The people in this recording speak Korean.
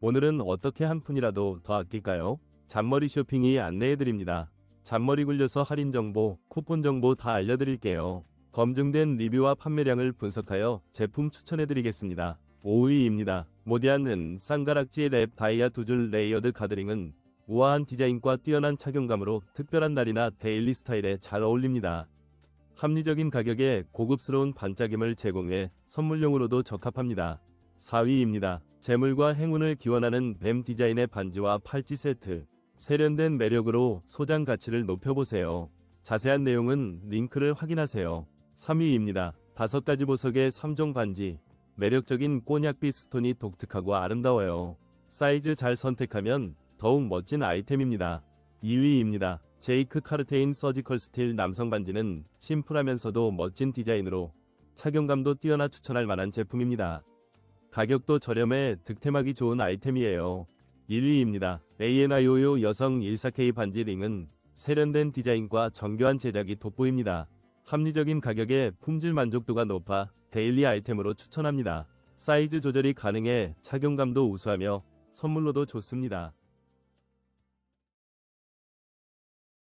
오늘은 어떻게 한 푼이라도 더 아낄까요? 잔머리 쇼핑이 안내해드립니다. 잔머리 굴려서 할인 정보, 쿠폰 정보 다 알려드릴게요. 검증된 리뷰와 판매량을 분석하여 제품 추천해드리겠습니다. 5위입니다. 모디안은 쌍가락지 랩 다이아 두 줄 레이어드 가드링은 우아한 디자인과 뛰어난 착용감으로 특별한 날이나 데일리 스타일에 잘 어울립니다. 합리적인 가격에 고급스러운 반짝임을 제공해 선물용으로도 적합합니다. 4위입니다. 재물과 행운을 기원하는 뱀 디자인의 반지와 팔찌 세트. 세련된 매력으로 소장 가치를 높여보세요. 자세한 내용은 링크를 확인하세요. 3위입니다. 다섯 가지 보석의 3종 반지. 매력적인 꼬냑빛 스톤이 독특하고 아름다워요. 사이즈 잘 선택하면 더욱 멋진 아이템입니다. 2위입니다. 제이크 카르테인 서지컬 스틸 남성 반지는 심플하면서도 멋진 디자인으로 착용감도 뛰어나 추천할 만한 제품입니다. 가격도 저렴해 득템하기 좋은 아이템이에요. 1위입니다. ANIO요 여성 14K 반지 링은 세련된 디자인과 정교한 제작이 돋보입니다. 합리적인 가격에 품질 만족도가 높아 데일리 아이템으로 추천합니다. 사이즈 조절이 가능해 착용감도 우수하며 선물로도 좋습니다.